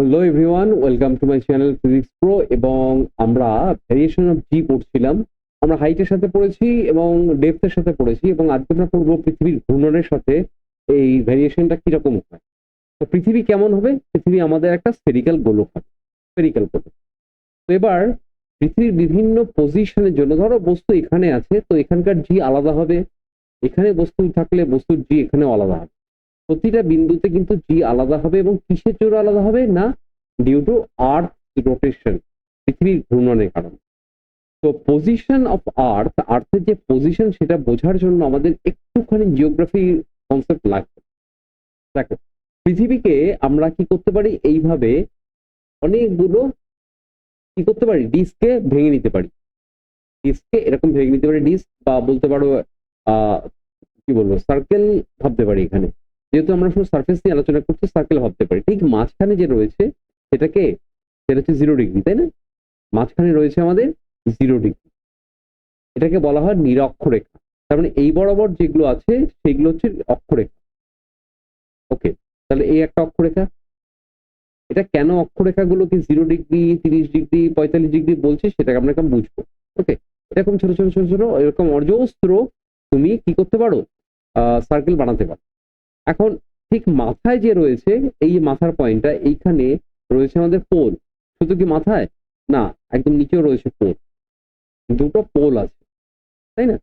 Hello everyone welcome to my channel physics pro এবং আমরা variation of জি পড়ছিলাম। আমরা হাইটের সাথে পড়েছি এবং ডেপথের সাথে পড়েছি এবং আজকে আমরা পড়ব পৃথিবীর ঘূর্ণনের সাথে এই ভেরিয়েশনটা কীরকম হয়। তো পৃথিবী কেমন হবে? পৃথিবী আমাদের একটা স্ফেরিক্যাল গোলক হবে স্ফেরিক্যাল গোলক। তো এবার পৃথিবীর বিভিন্ন পজিশনের জন্য, ধরো বস্তু এখানে আছে, তো এখানকার জি আলাদা হবে। এখানে বস্তু থাকলে বস্তুর জি এখানেও আলাদা হবে। প্রতিটা বিন্দুতে কিন্তু জি আলাদা হবে এবং কিসের জন্য আলাদা হবে না? ডিউ টু আর্থ রোটেশন পৃথিবীর ঘূর্ণনের কারণে। তো পজিশন অফ আর্থ আর্থের যে পজিশন সেটা বোঝার জন্য আমাদের একটুখানি জিওগ্রাফি কনসেপ্ট লাগবে। দেখো, পৃথিবীকে আমরা কি করতে পারি? এইভাবে অনেকগুলো কি করতে পারি? ডিস্ককে ভেঙে নিতে পারি। ডিস্ককে এরকম ভেঙে নিতে পারি, ডিস্ক বা বলতে পারো কি বলব? সার্কেল ভাবতে পারি এখানে। যেহেতু আমরা শুধু সার্ফেস নিয়ে আলোচনা করছি সার্কেল ভাবতে পারি। ঠিক মাঝখানে যে রয়েছে, সেটাকে, সেটা হচ্ছে জিরো ডিগ্রি তাই না? মাঝখানে রয়েছে আমাদের জিরো ডিগ্রি এটাকে বলা হয় নিরক্ষরেখা। তার মানে এই বরাবর যেগুলো আছে, সেগুলো হচ্ছে অক্ষরেখা। ওকে, তাহলে এই একটা অক্ষরেখা। এটা কেন অক্ষরেখাগুলোকে জিরো ডিগ্রি তিরিশ ডিগ্রি পঁয়তাল্লিশ ডিগ্রি বলছে, সেটাকে আমরা কেমন বুঝব। ওকে, এরকম ছোট ছোট ছোট ছোট, এরকম অজস্র তুমি কি করতে পারো? সার্কেল বানাতে পারো। এখন ঠিক মাথায় যে রয়েছে, এই মাথার পয়েন্টটা এইখানে রয়েছে আমাদের পোল শুধু কি মাথায়? না, একদম নিচেও রয়েছে পোল দুটো পোল আছে, তাই না?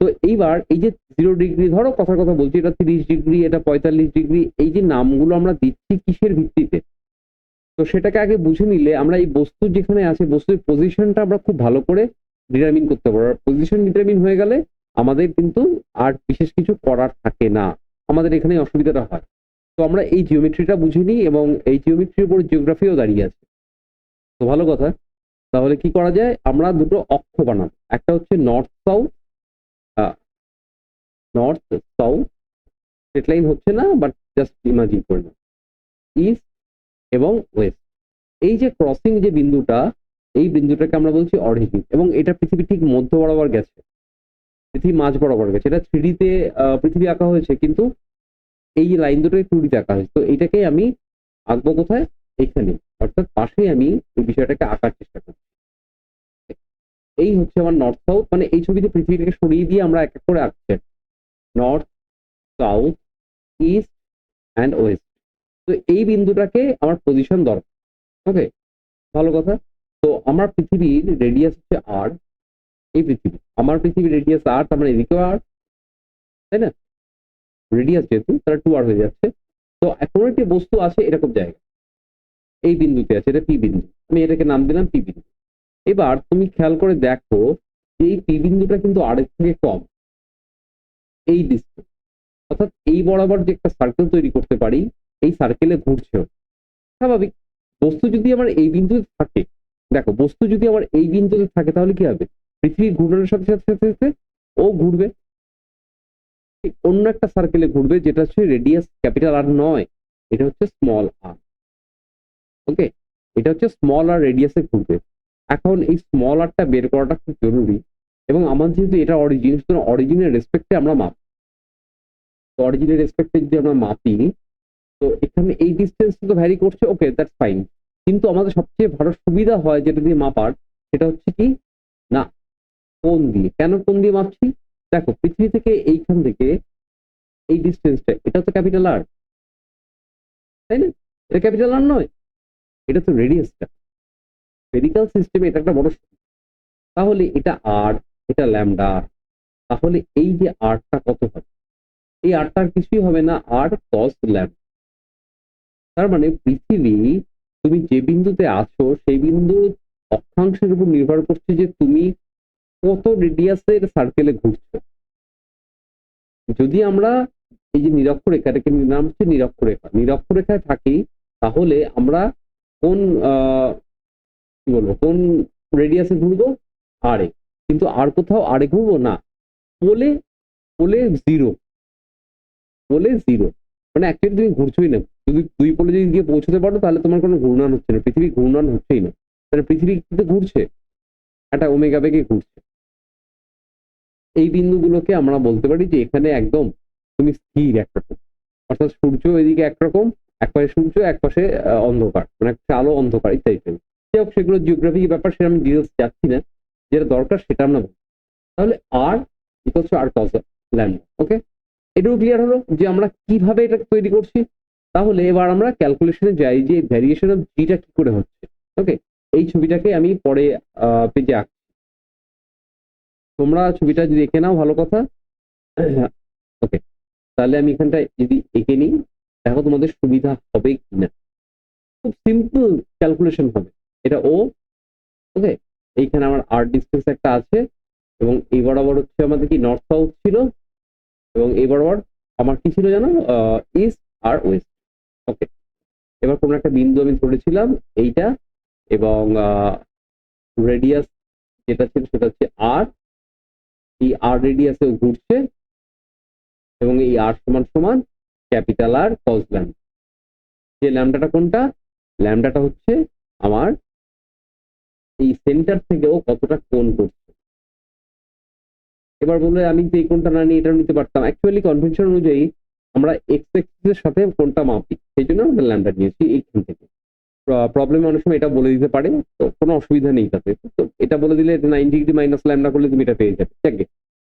তো এইবার এই যে জিরো ডিগ্রি ধরো কথার কথা বলছি, এটা তিরিশ ডিগ্রি এটা পঁয়তাল্লিশ ডিগ্রি এই যে নামগুলো আমরা দিচ্ছি কিসের ভিত্তিতে? তো সেটাকে আগে বুঝে নিলে আমরা এই বস্তু যেখানে আছে, বস্তুর পজিশনটা আমরা খুব ভালো করে ডিটারমিন করতে পারব। আর পজিশন ডিটারমিন হয়ে গেলে আমাদের কিন্তু আর বিশেষ কিছু করার থাকে না। আমাদের এখানে অসুবিধাটা হয়। তো আমরা এই জিওমেট্রিটা বুঝে নিই এবং এই জিওমেট্রির উপর জিওগ্রাফিও দাঁড়িয়ে আছে। তো ভালো কথা। তাহলে কি করা যায়? আমরা দুটো অক্ষ বানাবো। একটা হচ্ছে north south north south straight line হচ্ছে না বাট জাস্ট ইমাজিন করে নাও। ইস্ট এবং ওয়েস্ট এই যে ক্রসিং যে বিন্দুটা, এই বিন্দুটাকে আমরা বলছি অরিজিন এবং এটা পৃথিবী ঠিক মধ্য বরাবর গেছে। পৃথিবী মাঝ বরাবর গেছে। এটা থ্রিডিতে পৃথিবী আঁকা হয়েছে, কিন্তু এই লাইন দুটোই টুডিতে আঁকা হয়েছে। তো এইটাকে আমি আঁকবো কোথায়? এইখানে অর্থাৎ পাশেই আমি এই বিষয়টাকে আঁকার চেষ্টা করছি এই হচ্ছে আমার নর্থ সাউথ মানে এই ছবিতে পৃথিবীটাকে সরিয়ে দিয়ে আমরা এক এক করে আঁকছি। North south east and west তো এই বিন্দুটাকে আমার পজিশন দরকার। ওকে ভালো কথা। তো আমার পৃথিবীর রেডিয়াস হচ্ছে আর এই পৃথিবী। আমার পৃথিবীর রেডিয়াস আর তার মানে এদিকেও আর তাই না? রেডিয়াস যেহেতু তারা টু আর হয়ে যাচ্ছে। তো এখন একটি বস্তু আছে এরকম জায়গা এই বিন্দুতে আছে, এটা পি বিন্দু। আমি এটাকে নাম দিলাম পি বিন্দু। এবার তুমি খেয়াল করে দেখো, এই পি বিন্দুটা কিন্তু আর থেকে কম। এই ডিস্টেন্স অর্থাৎ এই বরাবর যে একটা সার্কেল তৈরি করতে পারি, এই সার্কেলে ঘুরছেও স্বাভাবিক। বস্তু যদি আমার এই বিন্দুতে থাকে, দেখো, বস্তু যদি আমার এই বিন্দুতে থাকে, তাহলে কি হবে? পৃথিবী ঘুরানোর সাথে সাথে সাথে ও ঘুরবে। অন্য একটা সার্কেলে ঘুরবে, যেটা হচ্ছে রেডিয়াস ক্যাপিটাল আর নয়, এটা হচ্ছে স্মল আর ওকে এটা হচ্ছে স্মল আর রেডিয়াসে ঘুরবে। এখন এই স্মল আরটা বের করাটা খুব জরুরি, এবং আমার যেহেতু এটা অরিজিন সুতরাং অরিজিনের রেসপেক্টে আমরা মাপ। তো অরিজিনের রেসপেক্টে যদি আমরা মাপি, তো এখানে এই ডিস্টেন্স তো ভ্যারি করছে ওকে দ্যাটস ফাইন কিন্তু আমাদের সবচেয়ে ভালো সুবিধা হয় যেটা দিয়ে মাপার, সেটা হচ্ছে কি? না, কোন দিয়ে? কেন কোন দিয়ে মাপছি? দেখো, পৃথিবী থেকে এইখান থেকে এই ডিস্টেন্সটা এটা তো ক্যাপিটাল আর তাই না? এটা ক্যাপিটাল আর নয়, এটা তো রেডিয়াসটা ফেরিক্যাল সিস্টেমে এটা একটা বড় তাহলে এটা আর এটা ল্যামডা আর তাহলে এই যে আরটা কত হবে? এই আরটার কিছুই হবে না আর কস ল্যাম তার মানে পৃথিবী, তুমি যে বিন্দুতে আছো, সেই বিন্দু অক্ষাংশের উপর নির্ভর করছে যে তুমি কত রেডিয়াসের সার্কেলে ঘুরছে। যদি আমরা এই যে নিরক্ষরেখা এটাকে নাম হচ্ছে নিরক্ষরেখা নিরক্ষরেখায় থাকি, তাহলে আমরা কোন কি বলব, কোন রেডিয়াসে ঘুরবো? আরে কিন্তু আর কোথাও আরে ঘুরবো? না। পোলে পোলে জিরো পোলে জিরো মানে অ্যাকচুয়ালি তুমি ঘুরছোই না। যদি দুই পোলে যদি গিয়ে পৌঁছতে পারো, তাহলে তোমার কোনো ঘূর্ণন হচ্ছে না। পৃথিবী ঘূর্ণন হচ্ছেই না। তাহলে পৃথিবী ঘুরছে? একটা ওমেগা বেগে ঘুরছে। এই বিন্দুগুলোকে আমরা বলতে পারি যে এখানে একদম তুমি স্থির একরকম অর্থাৎ সূর্য এদিকে একরকম, এক পাশে সূর্য, এক পাশে অন্ধকার মানে একটা আলো, অন্ধকার ইত্যাদি। যাই হোক, সেগুলো জিওগ্রাফিক ব্যাপার সেটা আমি ডিটেলস যাচ্ছি না। যেটা দরকার সেটা আমরা বলি তাহলে R equals to R cos lambda okay এটাও ক্লিয়ার হলো যে আমরা কীভাবে এটা তৈরি করছি? তাহলে এবার আমরা ক্যালকুলেশনে যাই যে ভ্যারিয়েশন অফ জিটা কি করে হচ্ছে ওকে এই ছবিটাকে আমি পরে পেজে আঁকছি। তোমরা ছবিটা যদি এঁকে নাও, ভালো কথা। ওকে তাহলে আমি এখানটায় যদি এঁকে নিই, দেখো তোমাদের সুবিধা হবে কিনা। খুব সিম্পল ক্যালকুলেশন হবে। এটা ও ওকে এইখানে আমার আর ডিস্টেন্স একটা আছে এবং এই বরাবর হচ্ছে আমাদের কি নর্থ সাউথ ছিল এবং এই বরাবর আমার কি ছিল জানো? ইস্ট আর ওয়েস্ট ওকে এবার কোনো একটা বিন্দু আমি ধরেছিলাম এইটা এবং রেডিয়াস যেটা ছিল সেটা হচ্ছে আর এই আর রেডিয়াসে ঘুরছে এবং এই আর সমান সমান ক্যাপিটাল আর কজ ল্যাম্ডা যে ল্যামডাটা কোনটা? ল্যামডাটা হচ্ছে আমার এই সেন্টার থেকেও কতটা কোণ করছে। এবার বলে আমি তো এই কোণটা না নিয়ে এটা নিতে পারতাম অ্যাকচুয়ালি কনভেনশন অনুযায়ী আমরা এক্স এক্সিসের সাথে কোণটা মাপি, সেই জন্য আমরা ল্যামডা নিয়েছি এইখান থেকে। প্রবলেম অনেক সময় এটা বলে দিতে পারে, তো কোনো অসুবিধা নেই তাতে। তো এটা বলে দিলে নাইনটি ডিগ্রি মাইনাস ল্যামডা করলে তুমি এটা পেয়ে যাবে, ঠিক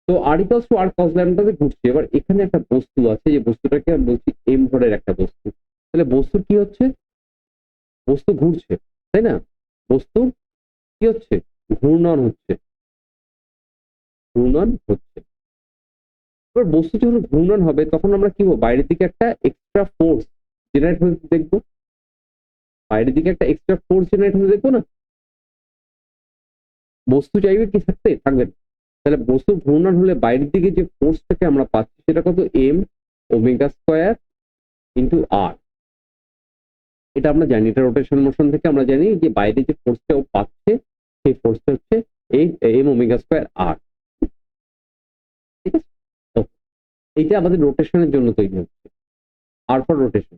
তো আর ইকালস টু আর কস ল্যামডাতে ঘুরছে। এবার এখানে একটা বস্তু আছে, যে বস্তুটাকে আমি বলছি এম ভরের একটা বস্তু। তাহলে বস্তু কি হচ্ছে? বস্তু ঘুরছে, তাই না? বস্তু কি হচ্ছে? ঘূর্ণন হচ্ছে। ঘূর্ণন হচ্ছে। এবার বস্তু যখন ঘূর্ণন হবে, তখন আমরা কি বাইরের দিকে একটা এক্সট্রা ফোর্স জেনারেট হতে দেখব। বাইরের দিকে একটা এক্সট্রা ফোর্স জেনারেট হতে দেখব না? বস্তু চাইবে কি থাকতে? থাকবে তাহলে বস্তু ঘূর্ণন হলে বাইরের দিকে যে ফোর্সটাকে আমরা পাচ্ছি সেটা কত? M omega square into R এটা আমরা জানি, এটা রোটেশন মোশন থেকে আমরা জানি যে বাইরে যে ফোর্সটা ও পাচ্ছে, সেই ফোর্সটা হচ্ছে এই এম ওমেগা স্কোয়ার আর ঠিক আছে? এইটা আমাদের রোটেশনের জন্য তৈরি হচ্ছে। আর ফর রোটেশন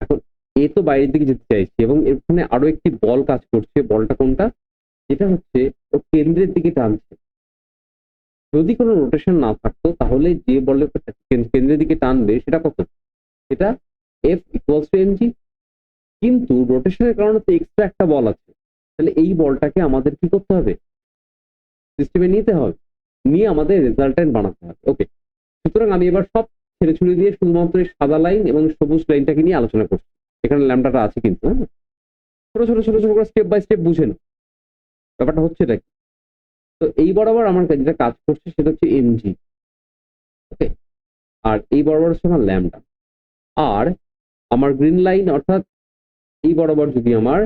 এখন এ তো বাইরের দিকে যেতে চাইছি এবং এখানে আরও একটি বল কাজ করছে, বলটা কোনটা? যেটা হচ্ছে ও কেন্দ্রের দিকে টানছে। যদি কোনো রোটেশন না থাকতো তাহলে যে বলের কেন্দ্রের দিকে টানবে সেটা কত? সেটা এফ ইকুয়ালস টু এমজি কিন্তু রোটেশনের কারণে তো এক্সট্রা একটা বল আছে। তাহলে এই বলটাকে আমাদের কি করতে হবে? সিস্টেমে নিতে হবে। নিয়ে আমাদের রেজাল্টেন্ট বানাতে হবে। ওকে সুতরাং আমি এবার সব ছেড়ে ছুড়ে দিয়ে শুধুমাত্র সাদা লাইন এবং সবুজ লাইনটাকে নিয়ে আলোচনা করছি। এখানে ল্যামডাটা আছে কিন্তু হ্যাঁ? ছোট ছোট ছোট ছোট করে স্টেপ বাই স্টেপ বুঝে নাও। ব্যাপারটা হচ্ছে এটা কি? তো এই বরাবর আমার যেটা কাজ করছে সেটা হচ্ছে এমজি ওকে আর এই বরাবর হচ্ছে আমার ল্যামডা। আর আমার গ্রিন লাইন অর্থাৎ এই বরাবর যদি আমার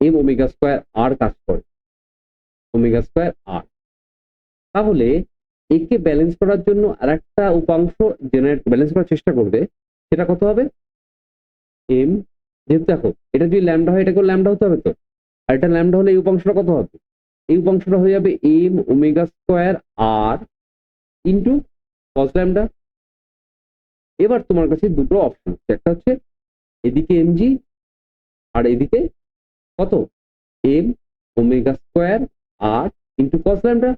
এম ওমেগা স্কোয়ার আর কাজ করে ওমেগা স্কোয়ার আর তাহলে একে ব্যালেন্স করার জন্য আর একটা উপাংশ জেনারেট ব্যালেন্স করার চেষ্টা করবে, সেটা কত হবে? এম যেহেতু দেখো, এটা যদি ল্যামডা হয়, এটাকেও ল্যামডা হতে হবে তো? আর এটা ল্যামডা হলে এই উপাংশটা কত হবে? এই উপাংশটা হয়ে যাবে M omega square R into cos lambda. এবার তোমার কাছে দুটো অপশন আছে। একটা হচ্ছে এদিকে এমজি আর এদিকে কত? M omega square R into cos lambda.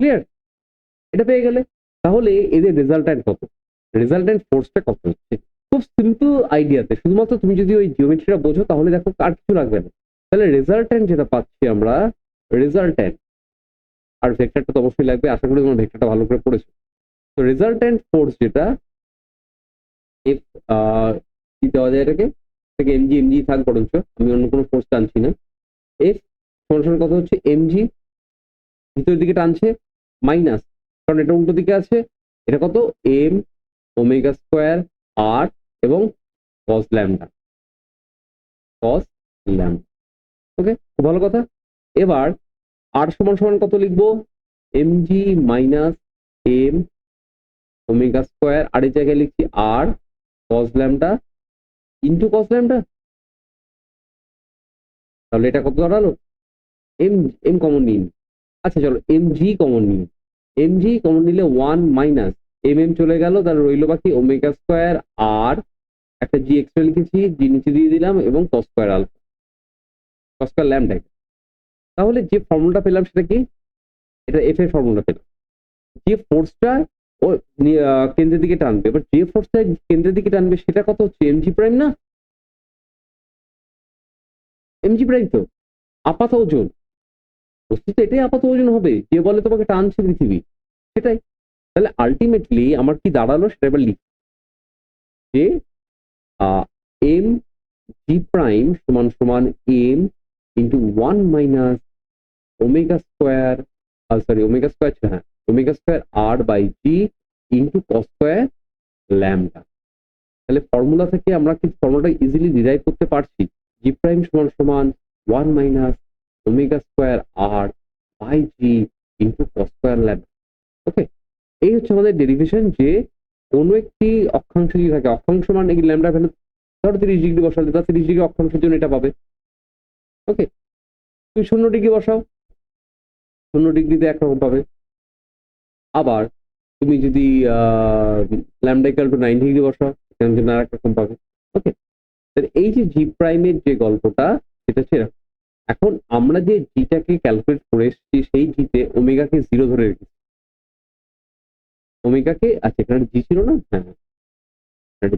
Clear এটা পেয়ে গেলে? তাহলে এদের রেজাল্টেন্ট কত? রেজাল্টেন্ট ফোর্সটা কত হচ্ছে? খুব সিম্পল আইডিয়াতে শুধুমাত্র তুমি যদি ওই জিওমেট্রিটা বোঝো, তাহলে দেখো আর কিছু লাগবে না। তাহলে রেজাল্টেন্ট যেটা পাচ্ছি আমরা রেজাল্টেন্ট আর ভেক্টরটা তো অবশ্যই লাগবে, আশা করি তোমার ভেক্টরটা ভালো করে পড়েছো। তো রেজাল্টেন্ট ফোর্স যেটা এফ কি দেওয়া যায় এটাকে? থেকে এমজি এমজি থাক বরঞ্চ, আমি অন্য কোনো ফোর্স টানছি না। এফ সমান কত হচ্ছে এমজি ভিতরের দিকে টানছে মাইনাস কারণ এটা উল্টো দিকে আছে। এটা কত? এম ওমেগা স্কোয়ার আর এবং কস ল্যামডা কস ল্যামডা ওকে খুব ভালো কথা। এবার আর সমান সমান কত লিখব? MG minus M omega square R এই জায়গায় লিখছি R cos lambda into cos lambda তাহলে এটা কত দাঁড়াল? এম এম কমন নিন। আচ্ছা চলো এম জি কমন নিন এম জি কমন নিলে ওয়ান মাইনাস এম এম চলে গেল তার রইল বাকি ওমেগা স্কোয়ার আর একটা জি এক্সট্রা লিখেছি জি নিচে দিয়ে দিলাম এবং cos square alpha cos square lambda তাহলে যে ফর্মুলাটা পেলাম সেটা কি? এটা এফ এর ফর্মুলা পেলাম। যে ফোর্সটা ও কেন্দ্রের দিকে টানবে। এবার যে ফোর্সটা কেন্দ্রের দিকে টানবে, সেটা কত হচ্ছে? এমজি প্রাইম না? এমজি প্রাইম তো? আপাত ওজন। বস্তুত এটাই আপাত ওজন হবে। যে বলে তোমাকে টানছে পৃথিবী? সেটাই। তাহলে আলটিমেটলি আমার কি দাঁড়াল সেটা এবার লিখ। যে এম জি প্রাইম সমান সমান M into one minus omega square sorry omega square হ্যাঁ omega square R by G into cos square lambda তাহলে ফর্মুলা থেকে আমরা কি ফর্মুলাটা ইজিলি ডিরাইভ করতে পারছি? জি প্রাইম সমান সমান one minus omega square R by G into cos square lambda okay এই হচ্ছে আমাদের ডেরিভেশন যে কোনো একটি অক্ষাংশ যদি থাকে, অক্ষাংশ মানে কি? ল্যামডা ভ্যালু ধরো তিরিশ ডিগ্রি বসালে তা তিরিশ ডিগ্রি অক্ষাংশের জন্য এটা পাবে। ওকে তুমি শূন্য ডিগ্রি বসাও। শূন্য ডিগ্রিতে একরকম পাবে। আবার তুমি যদি lambda equal to nine degree বসাও সেখানের জন্য আর রকম পাবে ওকে এই যে জি প্রাইমের যে গল্পটা, সেটা হচ্ছে এখন আমরা যে জিটাকে ক্যালকুলেট করে এসেছি, সেই জিতে ওমেগাকে জিরো ধরে রেখেছি। ওমেগাকে আচ্ছা এখানে জি ছিল না? হ্যাঁ হ্যাঁ,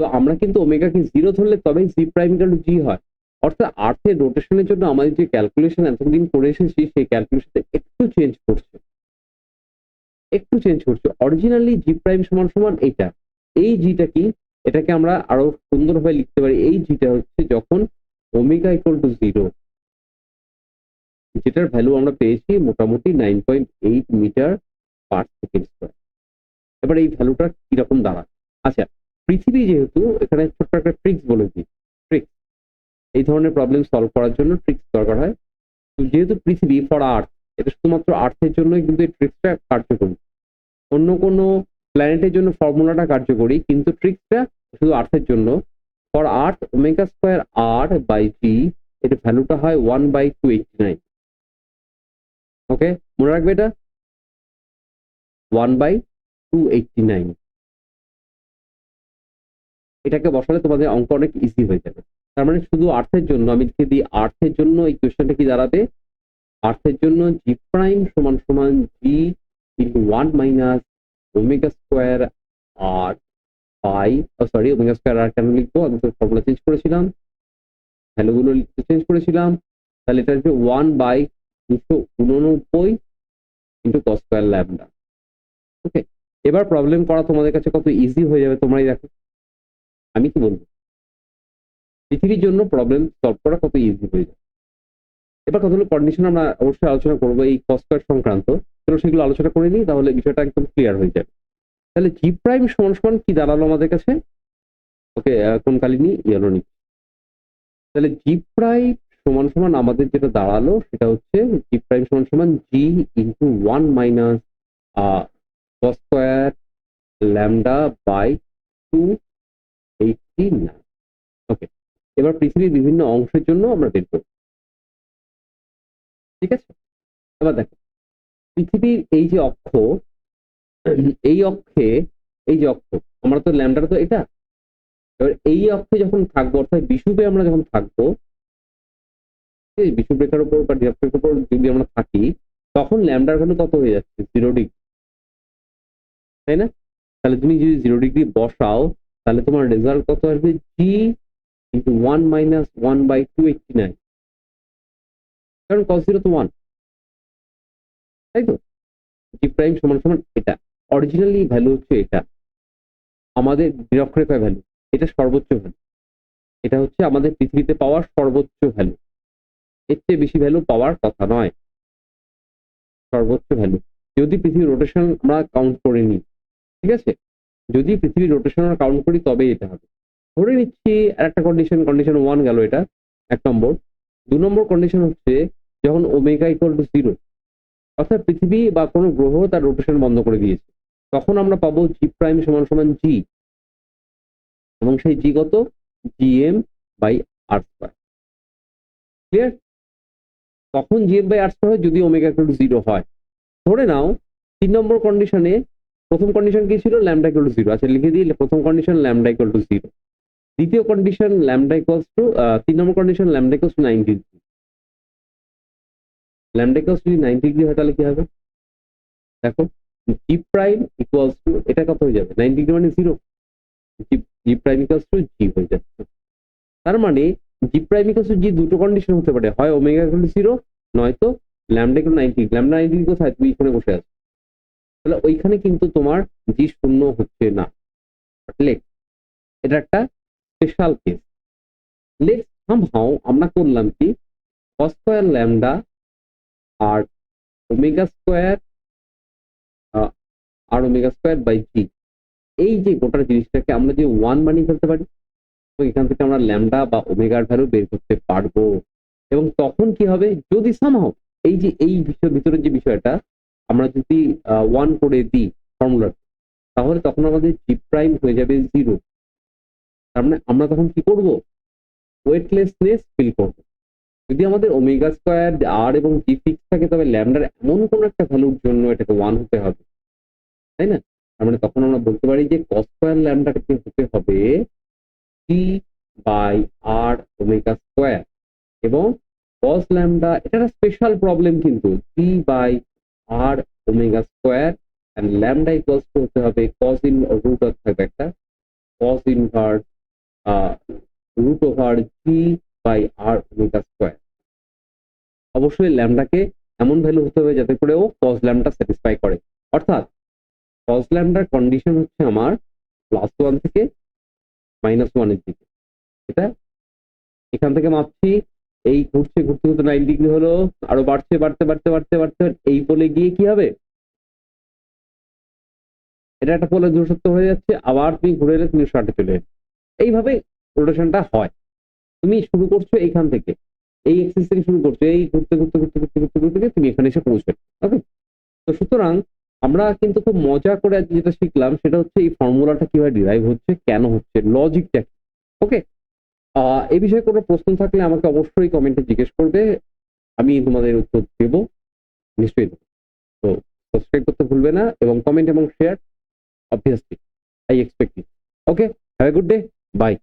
তো আমরা কিন্তু ওমেগাকে জিরো ধরলে তবেই জি প্রাইম ইকাল জি হয়। অর্থাৎ আর্থের রোটেশনের জন্য আমাদের যে ক্যালকুলেশন এতদিন করে এসেছি সেই ক্যালকুলেশনে একটু চেঞ্জ করছে। একটু চেঞ্জ করছে। অরিজিনালি জি প্রাইম সমান সমান এইটা এই জিটা কি? এটাকে আমরা আরও সুন্দরভাবে লিখতে পারি। এই জিটা হচ্ছে যখন ওমেগা ইকুয়াল টু জিরো যেটার ভ্যালু আমরা পেয়েছি মোটামুটি nine point eight metre square এবার এই ভ্যালুটা কীরকম দাঁড়ায়? আচ্ছা পৃথিবী যেহেতু এখানে ছোট্ট একটা ট্রিক্স বলে দিই। ট্রিক্স এই ধরনের প্রবলেম সলভ করার জন্য ট্রিক্স দরকার হয়। তো যেহেতু পৃথিবী ফর আর্থ এটা শুধুমাত্র আর্থের জন্যই কিন্তু এই ট্রিক্সটা কার্যকরী। অন্য কোনো প্ল্যানেটের জন্য ফর্মুলাটা কার্যকরী, কিন্তু ট্রিক্সটা শুধু আর্থের জন্য। For earth omega square R by G এর ভ্যালুটা হয় one by two eighty nine okay মনে রাখবে এটা? One by two eighty nine. এটাকে বসালে তোমাদের অঙ্ক অনেক ইজি হয়ে যাবে। তার মানে শুধু আর্থের জন্য, আমি লিখে দিই আর্থের জন্য, এই কোয়েশ্চেনটা কি দাঁড়াবে? আর্থের জন্য জি প্রাইম সমান সমান G into one minus omega square R pi sorry omega square R কেন লিখব? আমি তো ফর্মুলা চেঞ্জ করেছিলাম। ভ্যালুগুলো লিখতে চেঞ্জ করেছিলাম। তাহলে এটা হচ্ছে ওয়ান বাই দুশো উননব্বই into cos square lambda okay এবার প্রবলেম করা তোমাদের কাছে কত ইজি হয়ে যাবে তোমরাই দেখো। আমি কি বলব? পৃথিবীর জন্য প্রবলেম সলভ করা কত ইজি হয়ে যাবে। এবার কতগুলো কন্ডিশন আমরা অবশ্যই আলোচনা করব এই কস্টার সংক্রান্ত। চলো সেগুলো আলোচনা করে নিই, তাহলে বিষয়টা একদম ক্লিয়ার হয়ে যাবে। তাহলে জি প্রাইম সমান সমান কি দাঁড়াল আমাদের কাছে? ওকে কোন কালিনি? ইয়েলো নি তাহলে জি প্রাইম সমান সমান আমাদের যেটা দাঁড়াল সেটা হচ্ছে জি প্রাইম সমান সমান G into one minus square lambda by two eighty okay, এবার পৃথিবীর বিভিন্ন অংশের জন্য আমরা বের করব। ঠিক আছে? এবার দেখো, পৃথিবীর এই যে অক্ষ, এই অক্ষে, এই যে অক্ষ, আমরা তো ল্যামডাটা তো এটা। এবার এই অক্ষে যখন থাকব, অর্থাৎ বিষুবে আমরা যখন থাকব বিষুব রেখার উপর বা ডিরেক্টরের উপর যদি আমরা থাকি, তখন ল্যামডার ভ্যালু কত হয়ে যাচ্ছে? Zero degree. তাই না? তাহলে তুমি যদি জিরো ডিগ্রি বসাও, তাহলে তোমার রেজাল্ট কত আসবে? G into one minus one by two eighty nine কারণ কস জিরো তো ওয়ান তাই তো? জি প্রাইম সমান সমান এটা। অরিজিনালি ভ্যালু হচ্ছে এটা। আমাদের নিরক্ষরেখায় ভ্যালু এটা সর্বোচ্চ ভ্যালু এটা হচ্ছে আমাদের পৃথিবীতে পাওয়ার সর্বোচ্চ ভ্যালু এর চেয়ে বেশি ভ্যালু পাওয়ার কথা নয়। সর্বোচ্চ ভ্যালু যদি পৃথিবীর রোটেশন আমরা কাউন্ট করে নিই ঠিক আছে? যদি পৃথিবীর রোটেশন কাউন্ট করি তবে এটা হবে। ধরে নিচ্ছি আর একটা কন্ডিশন কন্ডিশন ওয়ান গেল এটা, এক নম্বর। দু নম্বর কন্ডিশন হচ্ছে, যখন ওমেগা ইকুয়াল টু জিরো অর্থাৎ পৃথিবী বা কোনো গ্রহ তার রোটেশন বন্ধ করে দিয়েছে, তখন আমরা পাবো জি প্রাইম সমান সমান জি এবং সেই জি কত? G M by R square clear তখন G M by R square হয়, যদি ওমেগা ইকুয়াল টু জিরো হয়। ধরে নাও, তিন নম্বর কন্ডিশনে প্রথম কন্ডিশন কি ছিল? ল্যামডা ইকুয়াল টু জিরো আচ্ছা লিখে দিই, প্রথম condition lambda equal to zero দ্বিতীয় কন্ডিশন ল্যামডা ইকুয়ালস টু তিন নম্বর condition lambda equals to nine degree lambda equals যদি নাইন ডিগ্রি হয়, তাহলে কি হবে? দেখো জি প্রাইম ইকুয়ালস টু এটা কত হয়ে যাবে? নাইন ডিগ্রি মানে zero G prime equals to G হয়ে যাবে। তার মানে G prime equals to G দুটো কন্ডিশন হতে পারে। হয় ওমেগা ইকুয়াল জিরো নয়তো lambda equal ninety lambda ninety কোথায়? তুমি এখানে বসে আছো। তাহলে ওইখানে কিন্তু তোমার জি শূন্য হচ্ছে না। লেখ এটা একটা স্পেশাল কেস লেট সামহাও আমরা করলাম কি? Square lambda R omega square R omega square by G এই যে গোটা জিনিসটাকে আমরা যে ওয়ান বানিয়ে ফেলতে পারি, তো এখান থেকে আমরা ল্যামডা বা ওমেগার ভ্যালু বের করতে পারব। এবং তখন কি হবে? যদি সামহাও এই যে, এই বিষয় ভিতরে যে বিষয়টা আমরা যদি ওয়ান করে দিই ফর্মুলার তাহলে তখন আমাদের জি প্রাইম হয়ে যাবে জিরো তার মানে আমরা তখন কি করব? ওয়েটলেসনেস ফিল করব। যদি আমাদের ওমেগা স্কোয়ার আর এবং জি ফিক্স থাকে, তবে ল্যামডার এমন কোন একটা ভ্যালুর জন্য এটাকে ওয়ান হতে হবে। তাই না? তার মানে তখন আমরা বলতে পারি যে কস স্কোয়ার ল্যামডাটাকে হতে হবে G by R omega square এবং কস ল্যামডা এটা একটা স্পেশাল প্রবলেম কিন্তু G by R omega square and lambda equals to হতে হবে কস ইন রুট থাকবে একটা cos inverse root over G by R omega square অবশ্যই ল্যামডাকে এমন ভ্যালু হতে হবে যাতে করে ও কস ল্যামডা স্যাটিসফাই করে। অর্থাৎ কস ল্যামডার কন্ডিশন হচ্ছে আমার প্লাস ওয়ান থেকে মাইনাস ওয়ানের দিকে। এটা এখান থেকে মাপছি। এই ঘুরছে, ঘুরতে ঘুরতে নাইন ডিগ্রি হলো, আরও বাড়ছে, বাড়তে বাড়তে বাড়তে বাড়তে, এই পোলে গিয়ে কি হবে? এটা একটা পোলে দূরত্ব হয়ে যাচ্ছে, আবার তুমি ঘুরে এলে তুমি ষাটে চলে এইভাবে রোটেশনটা হয়। তুমি শুরু করছ এইখান থেকে, এই এক্সিস থেকে শুরু করছ, এই ঘুরতে ঘুরতে ঘুরতে ঘুরতে ঘুরতে ঘুরতে তুমি এখানে এসে পৌঁছবে ওকে তো সুতরাং আমরা কিন্তু খুব মজা করে যেটা শিখলাম, সেটা হচ্ছে এই ফর্মুলাটা কীভাবে ডিরাইভ হচ্ছে, কেন হচ্ছে লজিকটা ওকে এই বিষয়ে কোনো প্রশ্ন থাকলে আমাকে অবশ্যই কমেন্টে জিজ্ঞেস করবে। আমি তোমাদের উত্তর দেবো। নিশ্চয়ই তো সাবস্ক্রাইব করতে ভুলবে না এবং কমেন্ট এবং share obviously I expect it okay have a good day bye